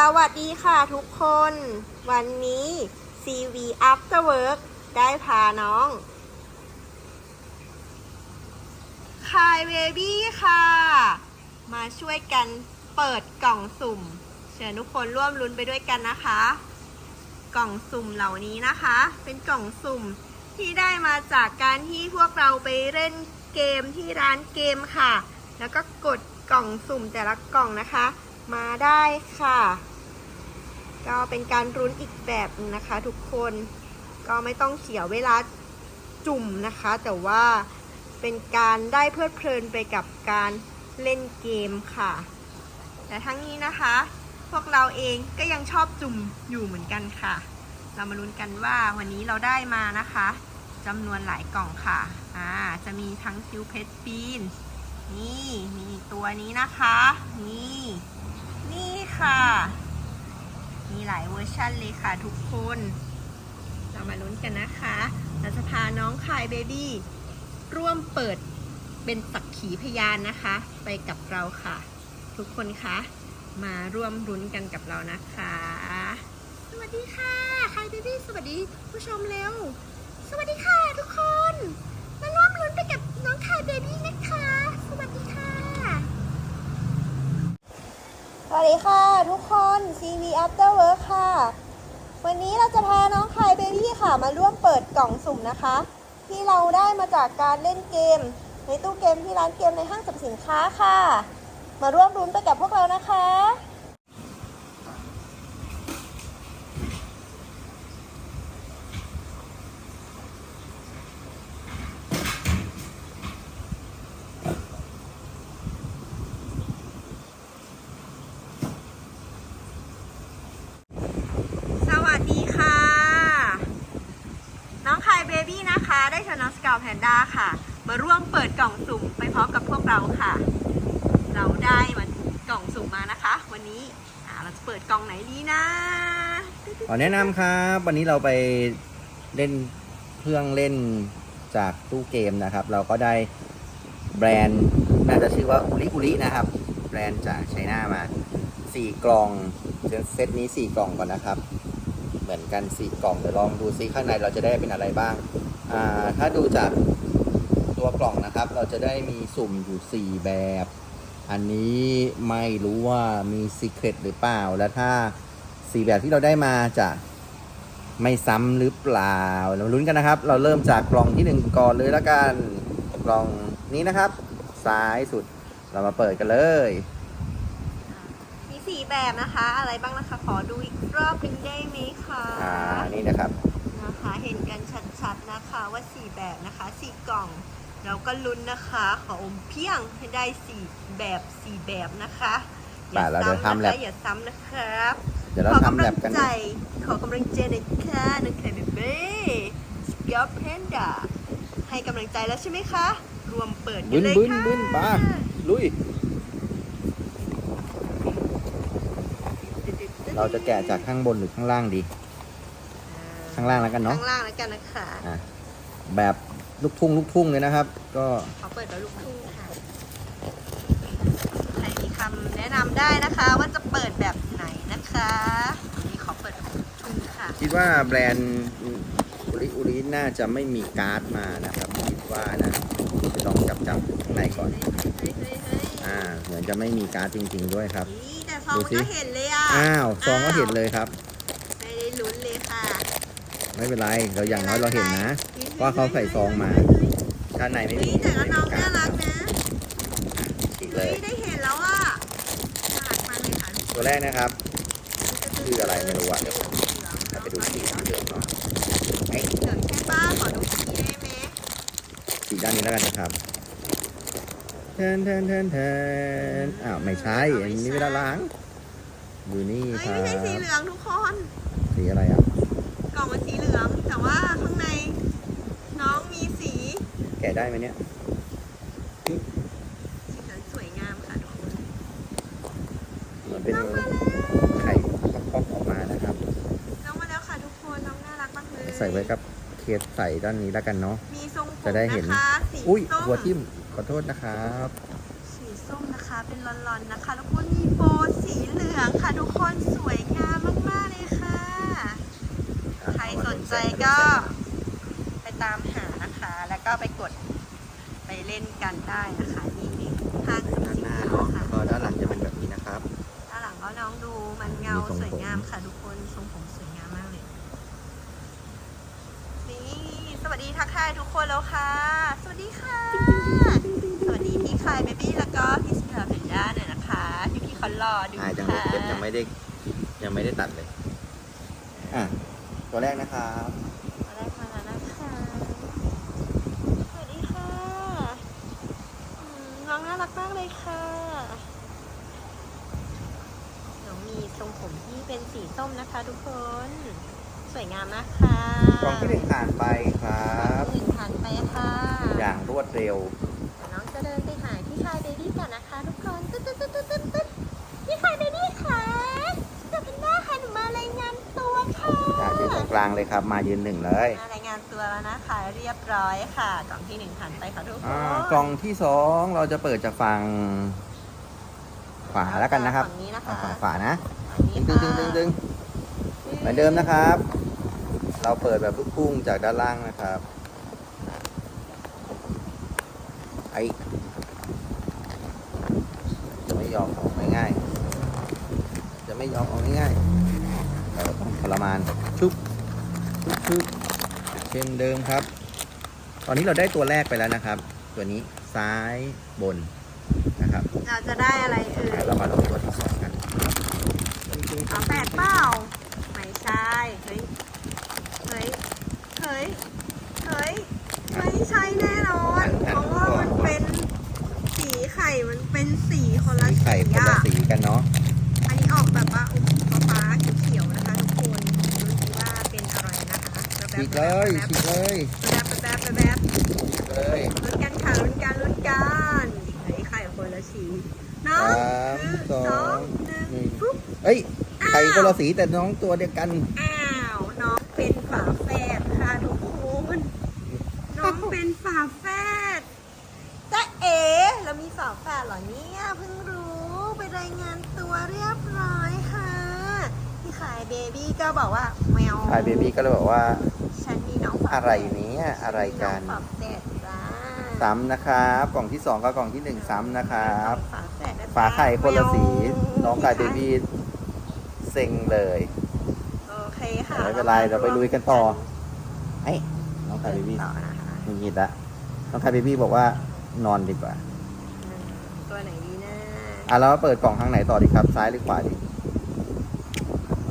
สวัสดีค่ะทุกคน วันนี้ CV After Work ได้พาน้องคายเบบี้ค่ะ มาช่วยกันเปิดกล่องสุ่ม เชิญทุกคนร่วมลุ้นไปด้วยกันนะคะ กล่องสุ่มเหล่านี้นะคะ เป็นกล่องสุ่มที่ได้มาจากการที่พวกเราไปเล่นเกมที่ร้านเกมค่ะ แล้วก็กดกล่องสุ่มแต่ละกล่องนะคะ มาได้ค่ะ ก็เป็นการรุ้นอีกแบบหนึงนะคะทุกคนก็ไม่ต้องเสียเวลาจุ่มนะคะ แต่ว่าเป็นการได้เพลิดเพลินไปกับการเล่นเกมค่ะ แต่ทั้งนี้นะคะ พวกเราเองก็ยังชอบจุ่มอยู่เหมือนกันค่ะ เรามาลุ้นกันว่าวันนี้เราได้มานะคะจำนวนหลายกล่องค่ะอ่าจะมีทั้งคิวเพชรปีนนี่มีตัวนี้นะคะ นี่ นี่ค่ะ มีหลายเวอร์ชันเลยค่ะทุกคน เรามาลุ้นกันนะคะเราจะพาน้องคายเบบี้ร่วมเปิดเป็นสักขีพยานนะคะ ไปกับเราค่ะ ทุกคนคะมาร่วมรุ้นกันกับเรานะคะ สวัสดีค่ะคายเบบี้สวัสดีผู้ชมเร็ว สวัสดีค่ะทุกคน มาร่วมลุ้นไปกับน้องคายเบบี้นะคะ สวัสดีค่ะ วัสดีค่ะ ทุกคน CV After Work ค่ะ วันนี้เราจะพาน้องคายเบบี้ค่ะ มาร่วมเปิดกล่องสุ่มนะคะ ที่เราได้มาจากการเล่นเกม ในตู้เกมที่ร้านเกมในห้างสรรพสินค้าค่ะ มาร่วมรุ้นไปกับพวกเรานะคะ สวัสดีค่ะ น้องคายเบบี้นะ คะได้ชวนน้องสกาวแพนด้าค่ะ มาร่วมเปิดกล่องสุ่มไปพร้อมกับพวกเราค่ะ เราได้มากล่องสุ่มมานะคะ วันนี้อ่าเราจะเปิดกล่องไหนดีนะขอแนะนำครับ วันนี้เราไปเล่นเครื่องเล่นจากตู้เกมนะครับ เราก็ได้แบรนด์น่าจะชื่อว่าอุริอุรินะครับ แบรนด์จากไชน่ามาสี่กล่องเซตนี้สี่กล่องก่อนนะครับ เหมือนกันสี่กล่องเดี๋ยวลองดูซิข้างในเราจะได้เป็นอะไรบ้าง ถ้าดูจากตัวกล่องนะครับ เราจะได้มีสุ่มอยู่สี่แบบ อันนี้ไม่รู้ว่ามีซีเครตหรือเปล่า แล้วถ้าสี่แบบที่เราได้มาจะไม่ซ้ำหรือเปล่า เราลุ้นกันนะครับ เราเริ่มจากกล่องที่หนึ่งก่อนเลยละกัน กล่องนี้นะครับ ซ้ายสุด เรามาเปิดกันเลยมีสี่แบบนะคะ อะไรบ้างนะคะ ขอดูอีกรอบหนึงได้ไหมคะ อ่า นี่นะครับ นะคะ เห็นกันชัด ๆนะคะว่าสี่แบบนะคะสี่กล่อง เราก็ลุ้นนะคะ ขออมเพียงให้ได้สี่แบบสี่แบบนะคะป่ะเราจะทำแลบอย่าซ้ำนะครับเดี๋ยวเราขอทำกำแลลับงกันใจ ขอกำลังใจหน่อยค่ะน้องแคมเบ้สกอปเพนด้าให้กำลังใจแล้วใช่ไหมคะ รวมเปิดกับึ้นนเลยบึ้นค่ะบึ้นป้าลุย เราจะแกะจากข้างบนหรือข้างล่างดี ข้างล่างแล้วกันเนาะข้างล่างแล้วกันนะคะอะแบบลูกทุ่งลูกทุ่งเลยนะครับ ก็ขอเปิดแบบลูกทุ่งค่ะใครมีคำแนะนำได้นะคะว่าจะเปิดแบบไหนนะคะวันนี้ขอเปิดแบบลูกทุ่งค่ะ คิดว่าแบรนด์อุริอุริน่าจะไม่มีการ์ดมานะครับคิดว่านะจะลองจับจับข้างในก่อนเฮ้ยเฮ้ยเฮ้ยเฮ้ยอ่าเหมือนจะไม่มีการ์ดจริง ๆ ด้วยครับ นี่แต่ซองดูสิก็เห็นเลยอะอ้าวซองก็เห็นเลยครับ ไม่ได้ลุ้นเลยค่ะ ไม่เป็นไร เราอย่างน้อยเราเห็นนะว่าเขาใส่ซองมาด้านในไม่เฮ้มียแต่ก็น้องกาน่าร์ดรักนะฉีกเลเฮ้ยยได้เห็นแล้วอะน่ารักมากเลยค่ะตัวแรกนะครับชื่ออะไรไม่รู้อะเดี๋ยวเราไปดูสีเหลืองเนาะเอ้ยเหลืองใช่ป้าขอดูสีได้ไหมสีด้านนี้แล้วกันนะครับเทนเทนเทนเทนอ้าวไม่ใช่อันนี้ไม่ได้ล้างดูนี่เฮ้ยครัไม่ใช่สีบเหลืองทุกคนสีอะไรอะ กล่องมันสีเหลือง แต่ว่าข้างในน้องมีสีแกะได้ไหมเนี่ยสีเหลืองสวยงามค่ะทุกคนเหมือนเป็นไข่ป๊อกๆออกมานะครับ น้องมาแล้วค่ะทุกคนน้องน่ารักมากเลยใส่ไว้กับเคสใส่ด้านนี้แล้วกันเนาะ มีทรงผมจะได้เห็น นะคะสีอุ้ยส้มหัวทิ่มขอโทษนะครับสีส้มนะคะเป็นลอนๆนะคะ แล้วก็มีโบว์สีเหลืองค่ะทุกคนสวย ใครสนใจก็ไปตามหานะคะ แล้วก็ไปกดไปเล่นกันได้นะคะนี่ห้างสิด้านหน้าเนาะก็ด้านหลังจะเป็นแบบนี้นะครับ ด้านหลังก็น้องดูมันเงาสวยงามค่ะทุกคนทรงผมสวยงามมากเลยนี่สวัสดีทักทายทุกคนแล้วค่ะ สวัสดีค่ะ สวัสดีพี่คายเบบี้แล้วก็พี่สเปียร์เป็นด้าเนี่ยนะคะพี่พี่เขารอดูค่ะยังไม่ได้ยังไม่ได้ตัดเลย อะ ตัวแรกนะครับมาได้มาแล้วนะคะสวัสดีค่ะอืมน้องน่ารักมากเลยค่ะ น้องมีทรงผมที่เป็นสีส้มนะคะทุกคน สวยงามมากค่ะกล่องที่หนึ่งผ่านไปครับ หนึ่งผ่านไปค่ะ อย่างรวดเร็ว กลางเลยครับ มายืนหนึ่งเลยมารายงานตัวแล้วนะคะเรียบร้อยค่ะ กล่องที่หนึ่งผ่านไปค่ะทุกคอ่านกล่องที่สองเราจะเปิดจากฝั่งขวาแล้วกันนะครับฝั่งนี้นะคะอะฝั่งขวานะฝั่งนี้ดึงดึงดึงดึงดึงเหมือนเดิมนะครับ เราเปิดแบบลูกพุ่งจากด้านล่างนะครับไอจะไม่ยอมออกง่ายๆจะไม่ยอมออกง่ายๆเราต้องทรมานชุบ ชุบชุบเช่นเดิมครับ ตอนนี้เราได้ตัวแรกไปแล้วนะครับ ตัวนี้ซ้ายบนนะครับ เราจะได้อะไรเอ่ยเรามาลงตัวที่สองกันเอาแปดเปล่าไม่ใช่เฮ้ยเฮ้ยเฮ้ยเฮ้ยไม่ใช่แน่นอน เพราะว่ามันเป็นสีไข่มันเป็นสีคนละสีสีไข่คนละอะสีกันเนาะ อันนี้ออกแบบว่าอม ฉีกเลยแป๊บฉีกเลยๆแป๊บๆแป๊บๆแป๊บฉีกเลยๆลุ้นกันค่ะลุ้นกันลุ้นกันไอ้ไข่คนละสีน้องสามสอสองงหนึ่งหนึ่งปุ๊บเอ้ยไข่คนละสีแต่น้องตัวเดียวกันอ้าวน้องเป็นฝาแฝดค่ะทุกคนน้องเป็นฝาแฝดจ๊ะเอ๋เรามีฝาแฝดเหรอเนี่ยเพิ่งรู้ไปรายงานตัวเรียบร้อยค่ะพี่ขายเบบี้ก็บอกว่า แมวไข่เบบี้ก็เลยบอกว่า ฉันมีน้องฝาแฝดอะไรเนี้ยอะไรกันฉัมีองฝาแฝดจ้าซ้ำนะครับ กล่องที่สองกับกล่องที่หนึ่งซ้ำนะครับ ฝาแฝดนะจ๊ะฝาไข่คนละสีแมวน้องไข่เบบี้เซ็งเลยโอเคค่ะไม่เป็นไรเราไปลุยกันต่อไอ้ยน้องไข่เบบี้ต่อนะคะหงุดหงิดละน้องไข่เบบี้บอกว่านอนดีกว่าอืมตัวไหนดีนะอะเรามาเปิดกล่องข้างไหนต่อดีครับ ซ้ายหรือขวาดี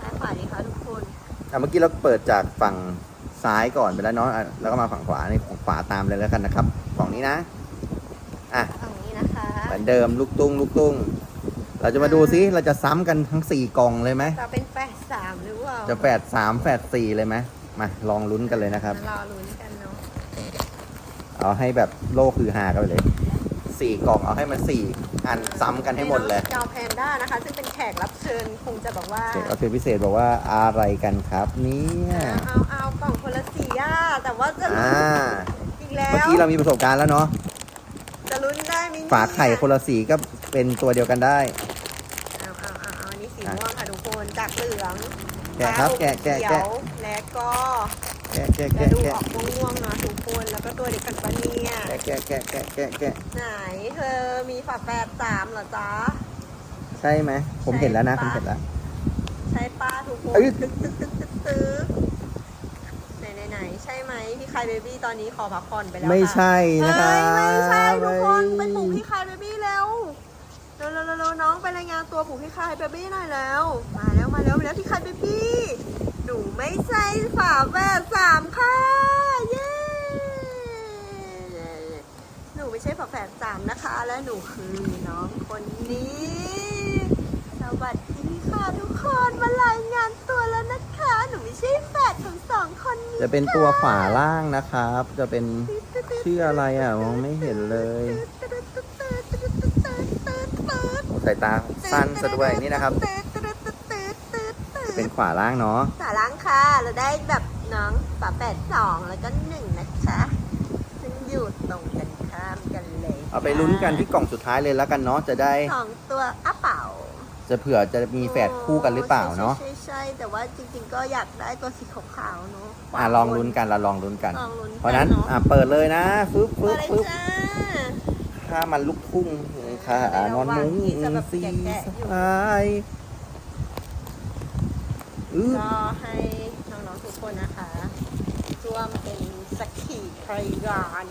ซ้ายขวาดีคะทุกคน อะเมื่อกี้เราเปิดจากฝั่งซ้ายก่อนไปแล้วเนาะอะแล้วก็มาฝั่งขวานี่ขวาตามเลยแล้วกันนะครับกล่องนี้นะ อะฝั่งนี้นะคะเหมือนเดิมลูกตุ้งลูกตุ้ง เราจะมาดูซิเราจะซ้ำกันทั้งสี่กล่องเลยไหมจะเป็นแฝดสามหรือเปล่าจะแฝดสามแฝดสี่เลยไหมมาลองลุ้นกันเลยนะครับ มารอลุ้นกันเนาะเอาให้แบบโลกคือหากันไปเลยสี่กล่องเอาให้มันสี่ อันซ้ำกันให้หมดเลยจอแพนด้านะคะ ซึ่งเป็นแขกรับเชิญคงจะบอกว่าเด็กรับเชิญพิเศษบอกว่าอะไรกันครับเนี่ยเอาเอากล่องคนละสีอะแต่ว่าจะอ่าอีกแล้วเมื่อกี้เรามีประสบการณ์แล้วเนาะจะลุ้นได้ไหมเนี่ยฝาไข่คนละสีก็เป็นตัวเดียวกันได้เอาเอาเอาเอาอันนี้สีม่วงค่ะทุกคนจากเหลืองแกะครับฟ้าแกะแกะเขีแกะยวและก็ แกะแกะจะแกะดูแกะออกม่วงๆเนาะทุกคนแล้วก็ตัวเด็กกันปะเนี่ยแกะแกะแกะแกะแกะแกะไหนเธอมีฝาแฝดสามเหรอจ๊ะ ใช่ไหมผมเห็นแล้วนะผมเห็นแล้ว ใช่ป้าทุกคนเอ้ย ตึ๊กตึ๊กตึ๊กตึ๊กตึ๊กไหนไหนไหนใช่ไหมพี่คายเบบี้ตอนนี้ขอพักผ่อนไปแล้วไม่ค่ะใช่นะครับเฮ้ยไม่ใช่ทุกคนไปไม่ปลุกพี่คายเบบี้แล้วเร็วเร็วเร็วเร็วน้องไปรายงานตัวปลุกพี่คายเบบี้หน่อยแล้ว มาแล้วมาแล้วมาแล้วพี่คายเบบี้ห นูไม่ใช่ฝาแฝดสามค่ะ เย้ หนูไม่ใช่ฝาแฝดสามนะคะ และหนูคือน้องคนนี้ สวัสดีค่ะทุกคน มารายงานตัวแล้วนะคะ หนูไม่ใช่แฝดของสองคนนี้จะเป็นตัวขวาล่างนะครับ จะเป็นชื่ออะไรอะมองไม่เห็นเลยสายตาสั้นซะด้วยนี่นะครับ เป็นขวาล่างเนาะฝาล้า ค่ะ เราได้แบบน้องฝาแปดสองแล้วก็หนึ่งนะคะซึ่งอยู่ตรงกันข้ามกันเลยเอาไปลุ้นกันที่กล่องสุดท้ายเลยแล้วกันเนาะจะได้สองตัวอ้าเป่าจะเผื่อจะมีแฝดคู่กันหรือเปล่าเนาะใช่ใช่ใช่แต่ว่าจริงๆ ก็อยากได้ตัวสีขาวๆเนาะ อะลองลุ้นกันเราลองลุ้นกัน ลองลุ้นกัเพราะฉะนั้นเนาะอะเปิดเลยนะฟึบฟึเปิบดเลยฟึบจ้า ถ้ามันลุกทุ่งค่ะในระนอนหว่างมุ้งที่จะแบบสีแกะๆอยู่สายอือ ก็ให้น้องๆทุกคนนะคะร่วมเป็นสักขีพยาน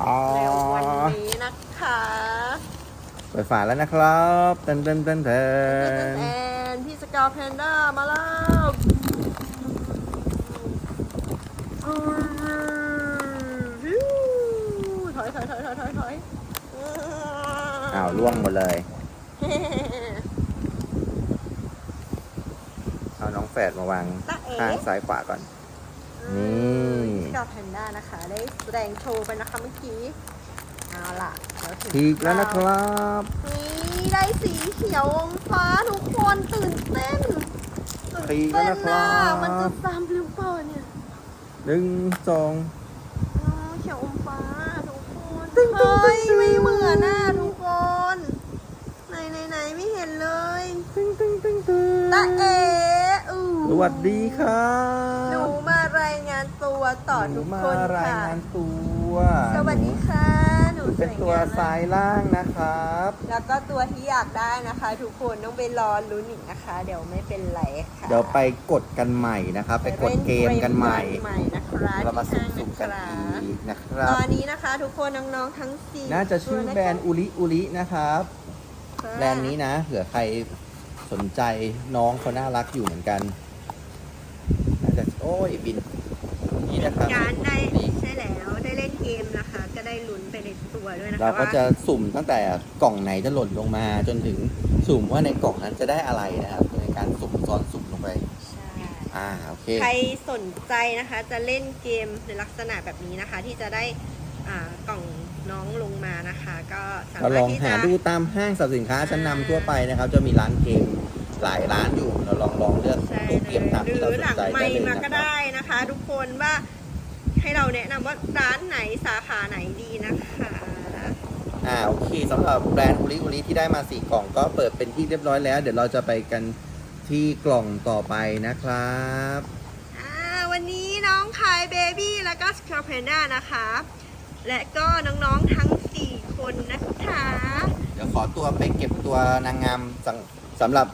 อ๋อในวันนี้นะคะเปิดฝาแล้วนะครับเต้นเต้นเต้นเต้แอนนพี่สกาวแพนด้ามาแล้วถอยถอยถอยถอยถอยถอยอ้าวล่วงหมดเลย เอาน้อง แฝดมาวางตาเอ๋ ข้างซ้ายขวาก่อน นี่ พี่สกาวแพนด้านะคะ ได้แสดงโชว์ไปนะคะเมื่อกี้เอาล่ะเดี๋ยวถึงทีกแล้วนะครับ นี่ได้สีเขียวอมฟ้าทุกคนตื่นเต้นตื่นทีกแล้เต้วนนะคนะรับมันจะซ้ำหรือเปล่าเนี่ยหนึ่งสอง อ๋อเขียวอมฟ้าทุกคนเฮ้ยไม่เหมือนน่ะทุกคนไหนไหนไหนไม่เห็นเลยตึ้งตึ้งตึ้งตึ้งตาเอ๋อู้ส วัสดีครับหนูมารายงานตัวต่อหนูทุกมาคนรายค่ะ งานตัวสวัสดีค่ะหนูเป็นตัวสงมซ้ายล่างนะครับ แล้วก็ตัวที่อยากได้นะคะ ทุกคนต้องไปรอลุ้นอีกนะคะ เดี๋ยวไม่เป็นไรค่ะเดี๋ยวไปกดกันใหม่นะครับ ไปกดเกมกันใหม่เล่นเกมใหม่นะครับเรามาสุ่มที่สุ่มห้างกันนะคะอีกนะครับตอนนี้นะคะ ทุกคนน้องๆทั้งสี่น่าจะชื่อแบรนด์ตัวอุริอุรินะครับะคะแบรนด์นี้นะเผื่อใครสนใจน้องเขาน่ารักอยู่เหมือนกัน น่าจะโอ้ยบิน นี่นะครับการได้นี่ใช่แล้วได้เล่นเกมนะคะ ก็ได้ลุ้นไปในตัวด้วยนะคะเราก็ว่าจะสุ่มตั้งแต่กล่องไหนจะหล่นลงมา จนถึงสุ่มว่าในกล่องนั้นจะได้อะไรนะครับในการสุ่มซ้อนสุ่มลงไปใช่อ่าโอเคใครสนใจนะคะ จะเล่นเกมในลักษณะแบบนี้นะคะ ที่จะได้อ่ากล่องน้องลงมานะคะ ก็สาเรามารลถองที่หาจะดูตามห้างสรรพสินค้าชั้นนำทั่วไปนะครับ จะมีร้านเกม หลายร้านอยู่เราลองลองเลือกใช่ตู้เกเลมยตามหรืที่อเราสหลันงใจไม่ได้เลยมานะคก็รับได้นะคะ ทุกคนว่าให้เราแนะนำว่าร้านไหนสาขาไหนดีนะคะ อ่าโอเคสำหรับแบรนด์อุริอุริที่ได้มาสี่กล่องก็เปิดเป็นที่เรียบร้อยแล้ว เดี๋ยวเราจะไปกันที่กล่องต่อไปนะครับ อ่าวันนี้น้องคายเบบี้แล้วก็สคาเพนด้านะคะ และก็น้องๆทั้ง 4 คนนะคะ เดี๋ยวขอตัวไปเก็บตัวนางงามสำสำหรับ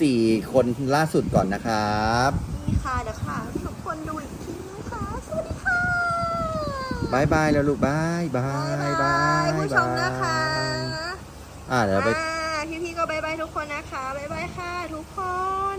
สี่คนล่าสุดก่อนนะครับ นี่ค่ะเดี๋ยวค่ะให้ทุกคนดูอีกทีนะคะสวัสดีค่ะบายบายแล้วลูกบายบาบ๊ายยบาบายยผู้ชมนะคะอ่าเดี๋ยวไปอ่าพี่ๆก็บายบายทุกคนนะคะบายบายค่ะ ทุกคน